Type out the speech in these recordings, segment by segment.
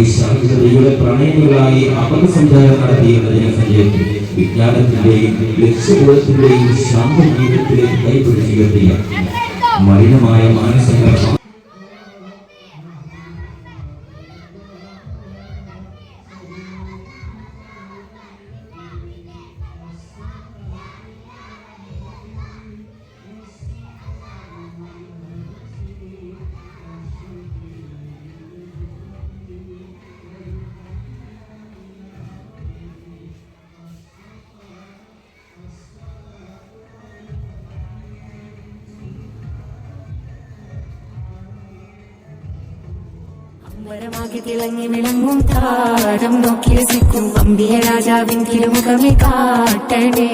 വൈശാഖികതയുടെ പ്രണയങ്ങളായി അപകസഞ്ചാരം നടത്തിയിരുന്ന ജനസഞ്ചയത്തിൽ വിജ്ഞാനത്തിന്റെയും ലക്ഷ്യബോധത്തിന്റെയും ശാന്ത ജീവിതത്തിലേക്ക് കൈപിടിച്ചുയർത്തിയ മലിനമായ മാനസങ്ങൾ അമ്പരമാകെ തിളങ്ങി വിളങ്ങും താരം. നോക്കി രസിക്കും രാജാവിൻ തിരുമുഖമേ കാട്ടണേ.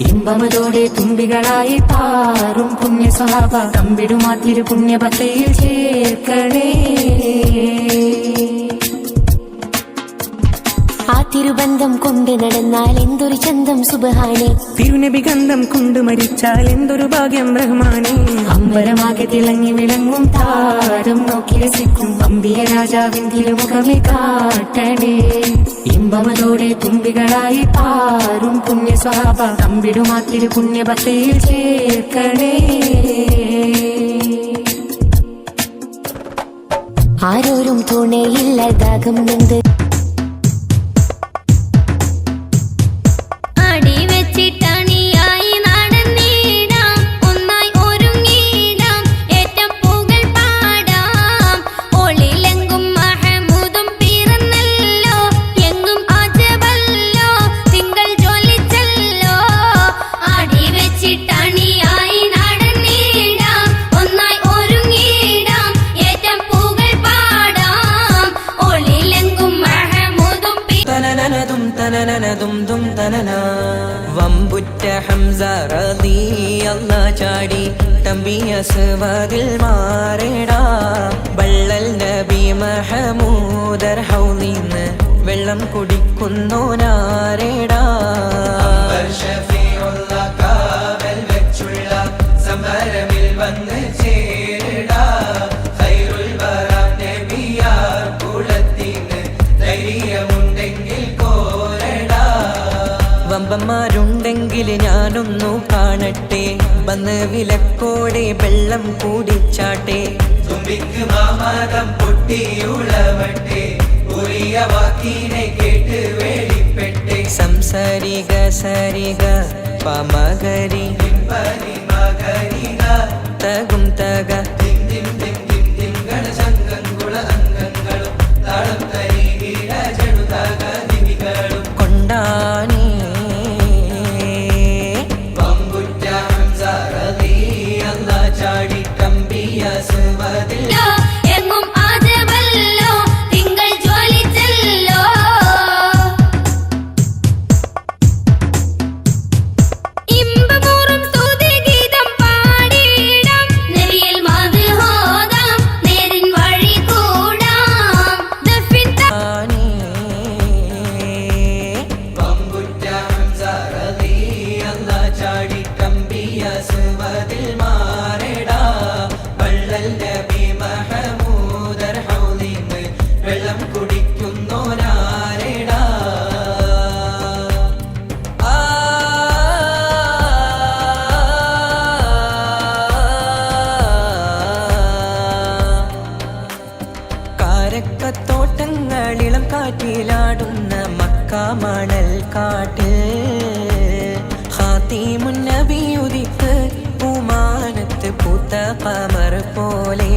ഇമ്പമതോടെ തുമ്പികളായി പാറും പുണ്യ സ്വഭാവ തമ്പിടുമാ തിരു പുണ്യഭക്തയിൽ ചേർക്കണേ. ആ തിരുബന്ധം കൊണ്ട് നടന്നാൽ എന്തൊരു ചന്തം സുബഹാനെ. തിരുനബി ഗന്ധം കൊണ്ട് മരിച്ചാൽ എന്തൊരു ഭാഗ്യം റഹ്മാനെ. അമ്പരമാകെ തിളങ്ങി വിളങ്ങും താരം നോക്കി രസിക്കും അമ്പിയ രാജാവിൻ തിരുമുഖമേ കാട്ടണേ. ഇമ്പമതോടെ തുമ്പികളായി പാറും പുണ്യ സ്വഭാവ തമ്പിടുമാ തിരു പുണ്യഭക്തയിൽ ചേർക്കണേ. ആരോരും തുണയില്ലതാകുന്നുണ്ട് അടി തനനനതും ദും തനന. വമ്പുറ്റ ഹംസ റളിയല്ല ചാടി. തമ്പിയ സുവതിൽ മാറിടാ. വള്ളൽ നബി മഹമൂദർ ഹൗലിന്ന് വെള്ളം കുടിക്കുന്നു നാരേടാ സമരമിൽ വന്ന് ചേരിടാ വന്ന് വിലക്കോടെ വെള്ളം കൂടിച്ചാട്ടെ. തുമ്പിക്ക് മാമാതം പൊട്ടിയുളവട്ടെ ഉറിയ വാക്കിനെ കേട്ട് വേളിപ്പെട്ടെ. സംസരിക സരിക പമകരി. തകും തക. കാരക്കത്തോട്ടങ്ങളിളം കാറ്റിലാടുന്ന മക്കാമണൽ കാട്ടിൽ. ഹാത്തിമുന്നബിയുദിക്ക് പൂമാനത്ത് പൂത്ത കമർ പോലെ.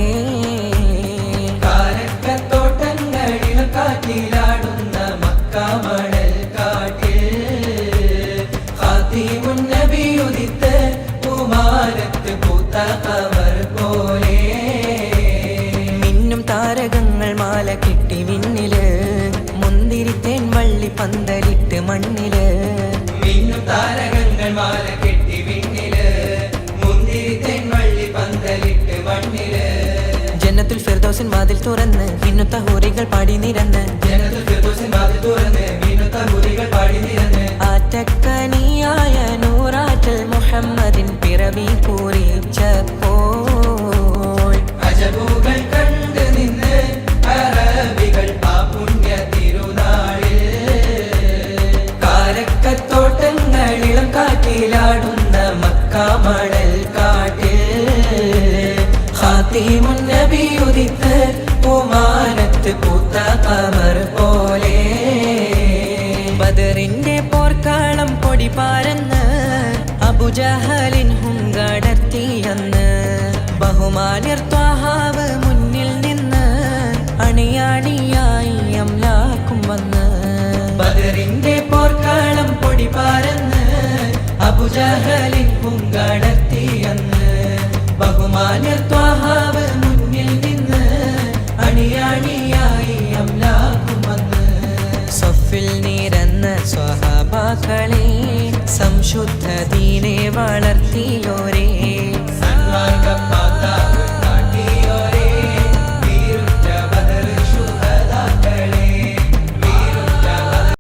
കാരക്കത്തോട്ടങ്ങളിളം കാറ്റിലാടുന്ന മക്കാമണൽ കാട്ടിൽ. ഹാത്തിമുന്നബിയുദിത്ത് പൂമാനത്ത് പൂത്ത കമർ പന്തലിട്ട് മണ്ണിൽ. മിന്നു താരകങ്ങൾ മാല കെട്ടി വിണ്ണിൽ. മുന്തിരി വള്ളി പന്തലിട്ട് മണ്ണിൽ. ജനത്തിൽ ഫിർദോസിൻ വാതിൽ തുറന്ന് മിന്നുത്ത ഹൂറികൾ പാടി നിരന്ന്. ജനത്തിൽ ഫിർദോസിൻ വാതിൽ തുറന്ന് മിന്നുത്ത ഹൂറികൾ പാടി നിരന്ന്. ആറ്റക്കനിയായ നൂറാറ്റൽ മുഹമ്മദിൻ പിറവി കുറിച്ചപ്പോൾ ഫാത്തിമുന്നബിയുദിത്ത് പൂമാനത്ത് പൂത്ത കമർ പോലെ. ബദറിന്റെ പോർക്കാളം പൊടി പാരന്ന് അബുജഹലിൻ ഹുങ്കടർത്തിയെന്ന്. ബഹുമാനിർ ത്വാഹാവ് മുന്നിൽ നിന്ന് അണിയാണിയായി അംലാക്കും വന്ന്. ബദറിന്റെ പോർക്കാളം പൊടി പാരന്ന് അബുജഹലിൻ ഹുങ്കടർത്തിയെന്ന്. ബഹുമാനിർ ത്വാഹാവ് സ്വഹാബാക്കളെ സംശുദ്ധ ദീനെ വളർത്തിയോരേ സന്മാർഗ